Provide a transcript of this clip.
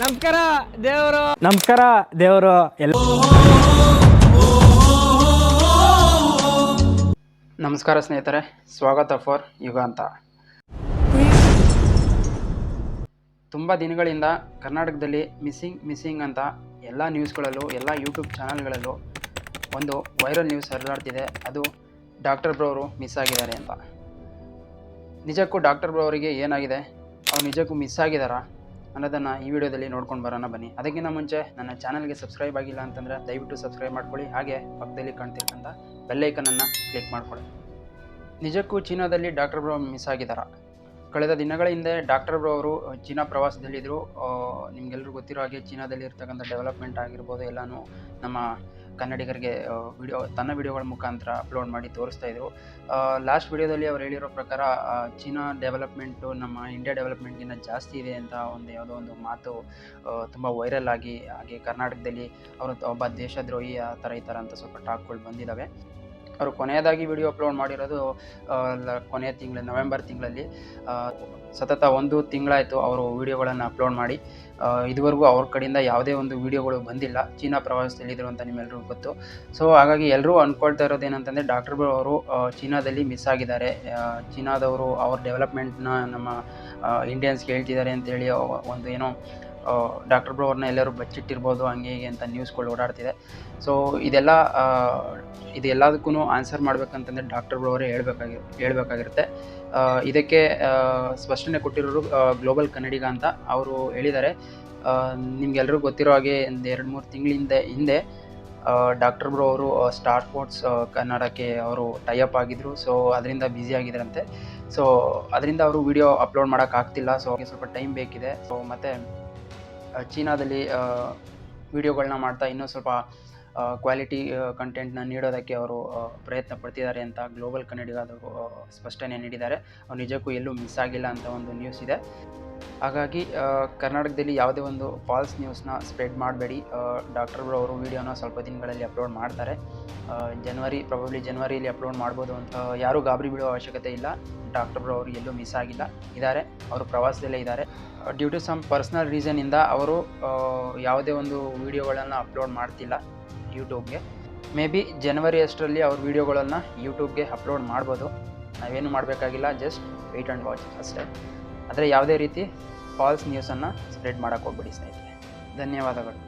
ನಮಸ್ಕಾರ ದೇವರು. ನಮಸ್ಕಾರ ದೇವರು. ಎಲ್ಲ ನಮಸ್ಕಾರ ಸ್ನೇಹಿತರೆ ಸ್ವಾಗತ ಫಾರ್ ಯುಗ ಅಂತ. ತುಂಬ ದಿನಗಳಿಂದ ಕರ್ನಾಟಕದಲ್ಲಿ ಮಿಸ್ಸಿಂಗ್ ಮಿಸ್ಸಿಂಗ್ ಅಂತ ಎಲ್ಲ ನ್ಯೂಸ್ಗಳಲ್ಲೂ ಎಲ್ಲ ಯೂಟ್ಯೂಬ್ ಚಾನಲ್ಗಳಲ್ಲೂ ಒಂದು ವೈರಲ್ ನ್ಯೂಸ್ ಹರಿದಾಡ್ತಿದೆ ಅದು ಡಾಕ್ಟರ್ ಬ್ರೋ ಅವರು ಮಿಸ್ ಆಗಿದ್ದಾರೆ ಅಂತ. ನಿಜಕ್ಕೂ ಡಾಕ್ಟರ್ ಬ್ರೋ ಅವರಿಗೆ ಏನಾಗಿದೆ? ಅವ್ರು ನಿಜಕ್ಕೂ ಮಿಸ್ ಆಗಿದ್ದಾರಾ? ಅನ್ನೋದನ್ನು ಈ ವಿಡಿಯೋದಲ್ಲಿ ನೋಡ್ಕೊಂಡು ಬರೋಣ ಬನ್ನಿ. ಅದಕ್ಕಿಂತ ಮುಂಚೆ ನನ್ನ ಚಾನಲ್ಗೆ ಸಬ್ಸ್ಕ್ರೈಬ್ ಆಗಿಲ್ಲ ಅಂತಂದರೆ ದಯವಿಟ್ಟು ಸಬ್ಸ್ಕ್ರೈಬ್ ಮಾಡ್ಕೊಳ್ಳಿ. ಹಾಗೆ ಪಕ್ಕದಲ್ಲಿ ಕಾಣ್ತಿರ್ತಕ್ಕಂಥ ಬೆಲ್ಲೈಕನನ್ನು ಕ್ಲಿಕ್ ಮಾಡ್ಕೊಳ್ಳಿ. ನಿಜಕ್ಕೂ ಚೀನಾದಲ್ಲಿ ಡಾಕ್ಟರ್ ಬ್ರೋ ಮಿಸ್ ಆಗಿದ್ದಾರಾ? ಕಳೆದ ದಿನಗಳ ಹಿಂದೆ ಡಾಕ್ಟರ್ ಬ್ರೋ ಅವರು ಚೀನಾ ಪ್ರವಾಸದಲ್ಲಿದ್ದರು ನಿಮಗೆಲ್ಲರೂ ಗೊತ್ತಿರೋ ಹಾಗೆ ಚೀನಾದಲ್ಲಿ ಇರ್ತಕ್ಕಂಥ ಡೆವಲಪ್ಮೆಂಟ್ ಆಗಿರ್ಬೋದು, ಎಲ್ಲನೂ ನಮ್ಮ ಕನ್ನಡಿಗರಿಗೆ ವಿಡಿಯೋ, ತನ್ನ ವಿಡಿಯೋಗಳ ಮುಖಾಂತರ ಅಪ್ಲೋಡ್ ಮಾಡಿ ತೋರಿಸ್ತಾ ಇದ್ರು. ಲಾಸ್ಟ್ ವಿಡಿಯೋದಲ್ಲಿ ಅವ್ರು ಹೇಳಿರೋ ಪ್ರಕಾರ ಚೀನಾ ಡೆವಲಪ್ಮೆಂಟು ನಮ್ಮ ಇಂಡಿಯಾ ಡೆವಲಪ್ಮೆಂಟ್ಗಿಂತ ಜಾಸ್ತಿ ಇದೆ ಅಂತ ಒಂದು ಯಾವುದೋ ಒಂದು ಮಾತು ತುಂಬ ವೈರಲ್ ಆಗಿ, ಹಾಗೆ ಕರ್ನಾಟಕದಲ್ಲಿ ಅವರು ಒಬ್ಬ ದೇಶದ್ರೋಹಿ, ಆ ಥರ ಈ ಥರ ಅಂತ ಸ್ವಲ್ಪ ಟಾಕ್ಗಳು ಬಂದಿದ್ದಾವೆ ಅವರು ಕೊನೆಯದಾಗಿ ವಿಡಿಯೋ ಅಪ್ಲೋಡ್ ಮಾಡಿರೋದು ಕೊನೆಯ ತಿಂಗಳ ನವೆಂಬರ್ ತಿಂಗಳಲ್ಲಿ. ಸತತ ಒಂದು ತಿಂಗಳಾಯಿತು ಅವರು ವಿಡಿಯೋಗಳನ್ನು ಅಪ್ಲೋಡ್ ಮಾಡಿ. ಇದುವರೆಗೂ ಅವ್ರ ಕಡೆಯಿಂದ ಯಾವುದೇ ಒಂದು ವಿಡಿಯೋಗಳು ಬಂದಿಲ್ಲ. ಚೀನಾ ಪ್ರವಾಸದಲ್ಲಿದ್ದರು ಅಂತ ನಿಮ್ಮೆಲ್ಲರಿಗೂ ಗೊತ್ತು. ಸೊ ಹಾಗಾಗಿ ಎಲ್ಲರೂ ಅಂದ್ಕೊಳ್ತಾ ಇರೋದು ಏನಂತಂದರೆ ಡಾಕ್ಟರ್ ಅವರು ಚೀನಾದಲ್ಲಿ ಮಿಸ್ ಆಗಿದ್ದಾರೆ. ಚೀನಾದವರು ಅವ್ರ ಡೆವಲಪ್ಮೆಂಟ್ನ ನಮ್ಮ ಇಂಡಿಯನ್ಸ್ಗೆ ಹೇಳ್ತಿದ್ದಾರೆ ಅಂತೇಳಿ ಒಂದು ಏನೋ ಡಾಕ್ಟರ್ ಬ್ರೋ ಅವ್ರನ್ನ ಎಲ್ಲರೂ ಬಚ್ಚಿಟ್ಟಿರ್ಬೋದು, ಹಂಗೆ ಹೀಗೆ ಅಂತ ನ್ಯೂಸ್ಗಳು ಓಡಾಡ್ತಿದೆ. ಸೊ ಇದೆಲ್ಲ ಇದೆಲ್ಲದಕ್ಕೂ ಆನ್ಸರ್ ಮಾಡಬೇಕಂತಂದರೆ ಡಾಕ್ಟರ್ ಬ್ರೋ ಅವರೇ ಹೇಳ್ಬೇಕಾಗಿ, ಹೇಳ್ಬೇಕಾಗಿರುತ್ತೆ. ಇದಕ್ಕೆ ಸ್ಪಷ್ಟನೆ ಕೊಟ್ಟಿರೋರು ಗ್ಲೋಬಲ್ ಕನ್ನಡಿಗ ಅಂತ ಅವರು ಹೇಳಿದ್ದಾರೆ. ನಿಮ್ಗೆಲ್ರಿಗೂ ಗೊತ್ತಿರೋ ಹಾಗೆ ಒಂದು ಎರಡು ಮೂರು ತಿಂಗಳಿಂದ ಹಿಂದೆ ಡಾಕ್ಟರ್ ಬ್ರೋ ಅವರು ಸ್ಟಾರ್ ಸ್ಪೋರ್ಟ್ಸ್ ಕನ್ನಡಕ್ಕೆ ಅವರು ಟೈಅಪ್ ಆಗಿದ್ರು. ಸೊ ಅದರಿಂದ ಬ್ಯುಸಿ ಆಗಿದ್ರಂತೆ ಸೊ ಅದರಿಂದ ಅವರು ವಿಡಿಯೋ ಅಪ್ಲೋಡ್ ಮಾಡೋಕ್ಕಾಗ್ತಿಲ್ಲ ಸೊ ಅವ್ರಿಗೆ ಸ್ವಲ್ಪ ಟೈಮ್ ಬೇಕಿದೆ. ಸೊ ಮತ್ತು ಚೀನಾದಲ್ಲಿ ವಿಡಿಯೋಗಳನ್ನ ಮಾಡ್ತಾ ಇನ್ನೂ ಸ್ವಲ್ಪ ಕ್ವಾಲಿಟಿ ಕಂಟೆಂಟ್ನ ನೀಡೋದಕ್ಕೆ ಅವರು ಪ್ರಯತ್ನ ಪಡ್ತಿದ್ದಾರೆ ಅಂತ ಗ್ಲೋಬಲ್ ಕನ್ನಡಿಗದವರು ಸ್ಪಷ್ಟನೆ ನೀಡಿದ್ದಾರೆ. ಅವ್ರು ನಿಜಕ್ಕೂ ಎಲ್ಲೂ ಮಿಸ್ ಆಗಿಲ್ಲ ಅಂತ ಒಂದು ನ್ಯೂಸ್ ಇದೆ. ಹಾಗಾಗಿ ಕರ್ನಾಟಕದಲ್ಲಿ ಯಾವುದೇ ಒಂದು ಫಾಲ್ಸ್ ನ್ಯೂಸ್ನ ಸ್ಪ್ರೆಡ್ ಮಾಡಬೇಡಿ. ಡಾಕ್ಟರ್ ಬ್ರೋ ಅವರು ವೀಡಿಯೋನ ಸ್ವಲ್ಪ ದಿನಗಳಲ್ಲಿ ಅಪ್ಲೋಡ್ ಮಾಡ್ತಾರೆ. ಜನವರಿ ಪ್ರಾಬಬ್ಲಿ ಜನವರಿಯಲ್ಲಿ ಅಪ್ಲೋಡ್ ಮಾಡ್ಬೋದು ಅಂತ ಯಾರೂ ಗಾಬರಿ ಬಿಡೋ ಅವಶ್ಯಕತೆ ಇಲ್ಲ. ಡಾಕ್ಟರ್ಗಳು ಅವರು ಎಲ್ಲೂ ಮಿಸ್ ಆಗಿಲ್ಲ. ಇದ್ದಾರೆ. ಅವರು ಪ್ರವಾಸದಲ್ಲೇ ಇದ್ದಾರೆ. ಡ್ಯೂ ಟು ಸಮ್ ಪರ್ಸ್ನಲ್ ರೀಸನಿಂದ ಅವರು ಯಾವುದೇ ಒಂದು ವೀಡಿಯೋಗಳನ್ನು ಅಪ್ಲೋಡ್ ಮಾಡ್ತಿಲ್ಲ ಯೂಟ್ಯೂಬ್ಗೆ ಮೇ ಬಿ ಜನವರಿ ಅಷ್ಟರಲ್ಲಿ ಅವ್ರ ವೀಡಿಯೋಗಳನ್ನು ಯೂಟ್ಯೂಬ್ಗೆ ಅಪ್ಲೋಡ್ ಮಾಡ್ಬೋದು. ನಾವೇನು ಮಾಡಬೇಕಾಗಿಲ್ಲ. ಜಸ್ಟ್ ವೆಯ್ಟ್ ಆ್ಯಂಡ್ ವಾಚ್ ಅಷ್ಟೇ ಆದರೆ ಯಾವುದೇ ರೀತಿ ಫಾಲ್ಸ್ ನ್ಯೂಸನ್ನು ಸ್ಪ್ರೆಡ್ ಮಾಡೋಕ್ಕೆ ಹೋಗ್ಬೇಡಿ ಸ್ನೇಹಿತರೆ. ಧನ್ಯವಾದಗಳು.